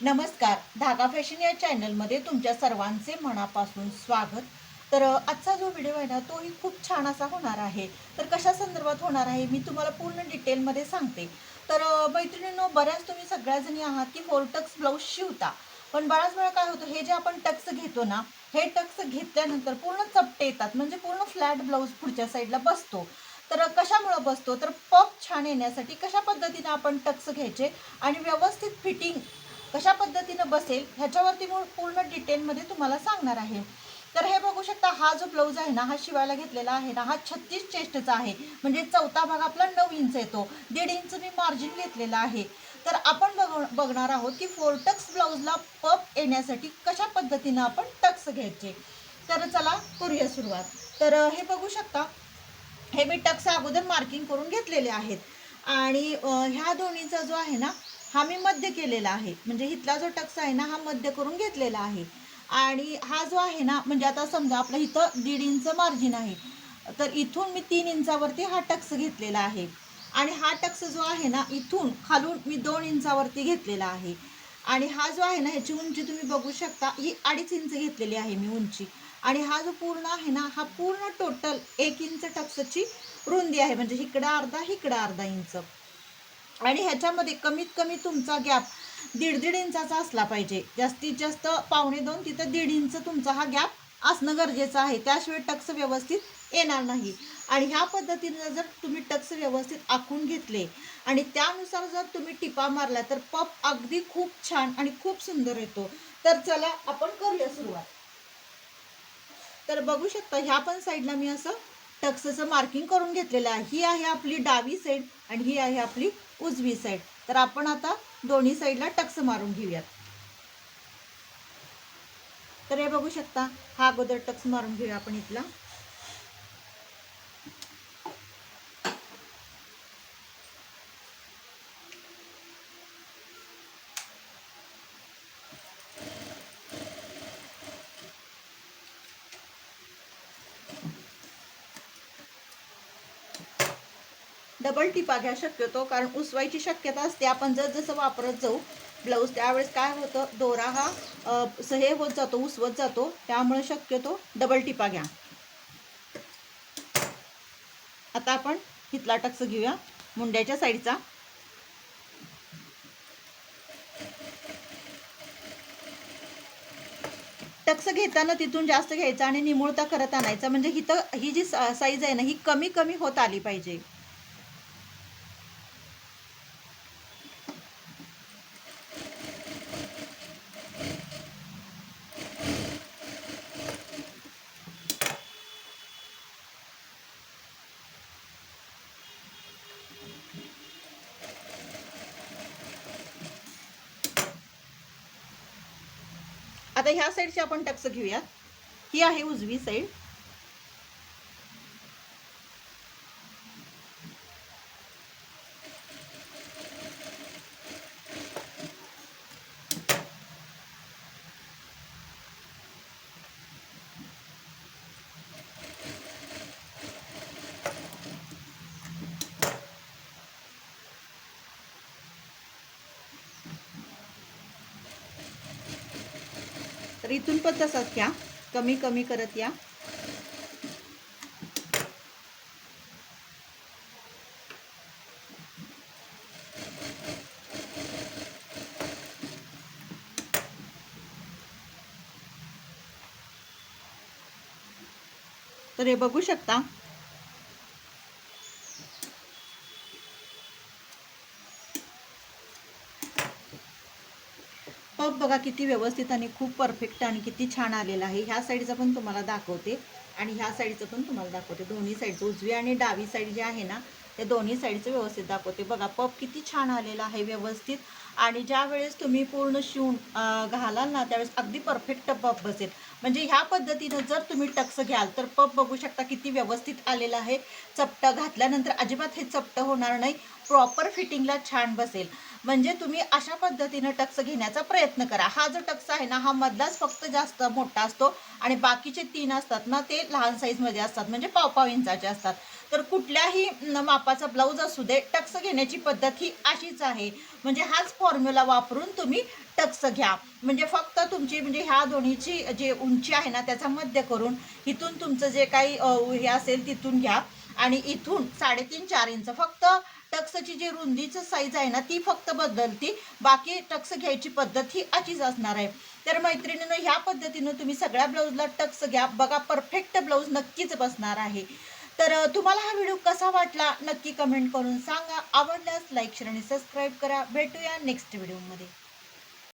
नमस्कार. धागा फॅशन या चॅनलमध्ये तुमच्या सर्वांचे मनापासून स्वागत. तर आजचा जो व्हिडिओ आहे ना तोही खूप छान असा होणार आहे. तर कशा संदर्भात होणार आहे मी तुम्हाला पूर्ण डिटेलमध्ये सांगते. तर मैत्रिणींनो बऱ्याच तुम्ही सगळ्याजणी आहात की फोर टक्स ब्लाऊज शिवता. पण बऱ्याच वेळा काय होतं हे जे आपण टक्स घेतो ना हे टक्स घेतल्यानंतर पूर्ण चपटे येतात. म्हणजे पूर्ण फ्लॅट ब्लाऊज पुढच्या साईडला बसतो. तर कशामुळं बसतो? तर पप छान येण्यासाठी कशा पद्धतीनं आपण टक्स घ्यायचे आणि व्यवस्थित फिटिंग कशा पद्धतीनं बसेल ह्याच्यावरती मग पूर्ण डिटेलमध्ये तुम्हाला सांगणार आहे. तर हे बघू शकता हा जो ब्लाऊज आहे ना हा शिवायला घेतलेला आहे ना हा छत्तीस चेस्टचा आहे. म्हणजे चौथा भाग आपला नऊ इंच येतो. दीड इंच मी मार्जिन घेतलेला आहे. तर आपण बघ बघणार आहोत की फोर टक्स ब्लाऊजला पप येण्यासाठी कशा पद्धतीनं आपण टक्स घ्यायचे. तर चला करूया सुरुवात. तर हे बघू शकता हे मी टक्स अगोदर मार्किंग करून घेतलेले आहेत. आणि ह्या दोन्हीचा जो आहे ना हा मी मध्य केलेला आहे. म्हणजे इथला जो टक्स आहे ना हा मध्य करून घेतलेला आहे. आणि हा जो आहे ना म्हणजे आता समजा आपलं इथं दीड इंच मार्जिन आहे. तर इथून मी तीन इंचावरती हा टक्स घेतलेला आहे. आणि हा टक्स जो आहे ना इथून खालून मी दोन इंचावरती घेतलेला आहे. आणि हा जो आहे ना ह्याची उंची तुम्ही बघू शकता ही अडीच इंच घेतलेली आहे मी उंची. आणि हा जो पूर्ण आहे ना हा पूर्ण टोटल एक इंच टक्सची रुंदी आहे. म्हणजे इकडं अर्धा इकडं अर्धा इंच. आणि ह्याच्यामध्ये कमीत कमी तुमचा गॅप दीड दीड इंचाचा असला पाहिजे. जास्तीत जास्त पावणे दोन तिथं दीड इंच तुमचा हा गॅप असणं गरजेचं आहे. त्याशिवाय टक्स व्यवस्थित येणार नाही. आणि ह्या पद्धतीनं जर तुम्ही टक्स व्यवस्थित आखून घेतले आणि त्यानुसार जर तुम्ही टिपा मारला तर पप अगदी खूप छान आणि खूप सुंदर येतो. तर चला आपण करूया सुरुवात. तर बघू शकता ह्या पण साईडला मी असं टक्सचं मार्किंग करून घेतलेलं आहे. ही आहे आपली डावी साईड आणि ही आहे आपली उजवी साईड तर आपण आता दोन्ही साईडला टक्स मारून घेऊयात. तर हे बघू शकता हा अगोदर टक्स मारून घेऊया आपण इथला. डबल टिपा घ्या शक्यतो कारण उसवायची शक्यता असते. आपण जर जसं वापरत जाऊ ब्लाऊज त्यावेळेस काय होतं दोरा हा सहे हे होत जातो उसवत जातो. त्यामुळे शक्यतो डबल टिपा घ्या. आता आपण इथला टक्स घेऊया मुंड्याच्या साईडचा. टक्स घेताना तिथून जास्त घ्यायचा आणि निमुळता करत आणायचा. म्हणजे हिथं ही जी साईज आहे ना ही कमी कमी होत आली पाहिजे. आता ह्या साईडची आपण टक्स घेऊयात ही आहे उजवी साईड. तर इथून पण तसंच घ्या. कमी कमी करत या. तर हे बघू शकता. पप बघा किती व्यवस्थित आणि खूप परफेक्ट आणि किती छान आलेला आहे. ह्या साईडचं पण तुम्हाला दाखवते. आणि ह्या साईडचं पण तुम्हाला दाखवते. दोन्ही साईडचं उजवी आणि डावी साईड जे आहे ना ते दोन्ही साईडचं व्यवस्थित दाखवते. बघा पप किती छान आलेला आहे व्यवस्थित. आणि ज्या वेळेस तुम्ही पूर्ण शिवून घालाल ना त्यावेळेस अगदी परफेक्ट पप बसेल. म्हणजे ह्या पद्धतीनं जर तुम्ही टक्स घ्याल तर पप बघू शकता किती व्यवस्थित आलेला आहे. चपटं घातल्यानंतर अजिबात हे चपटं होणार नाही. प्रॉपर फिटिंगला छान बसेल. म्हणजे तुम्ही अशा पद्धतीनं टक्स घेण्याचा प्रयत्न करा. हा जो टक्स आहे ना हा मधलाच फक्त जास्त मोठा असतो आणि बाकीचे तीन असतात ना ते लहान साईजमध्ये असतात. म्हणजे पावपाव इंचाचे असतात. तर कुठल्याही मापाचा ब्लाऊज असू दे टक्स घेण्याची पद्धत ही अशीच आहे. म्हणजे हाच फॉर्म्युला वापरून तुम्ही टक्स घ्या. म्हणजे फक्त तुमची म्हणजे ह्या दोन्हीची जी उंची आहे ना त्याचा मध्य करून इथून तुमचं जे काही हे असेल तिथून घ्या. आणि इथून साडेतीन चार इंच. फक्त टक्सची जी रुंदीचं साईज आहे ना ती फक्त बदलती. बाकी टक्स घ्यायची पद्धत ही अशीच असणार आहे. तर मैत्रिणीनं ह्या पद्धतीनं तुम्ही सगळ्या ब्लाऊजला टक्स घ्या. बघा परफेक्ट ब्लाऊज नक्कीच बसणार आहे. तर तुम्हाला हा व्हिडिओ कसा वाटला नक्की कमेंट करून सांगा. आवडल्यास लाईक शेअर आणि सबस्क्राईब करा. भेटूया नेक्स्ट व्हिडिओमध्ये.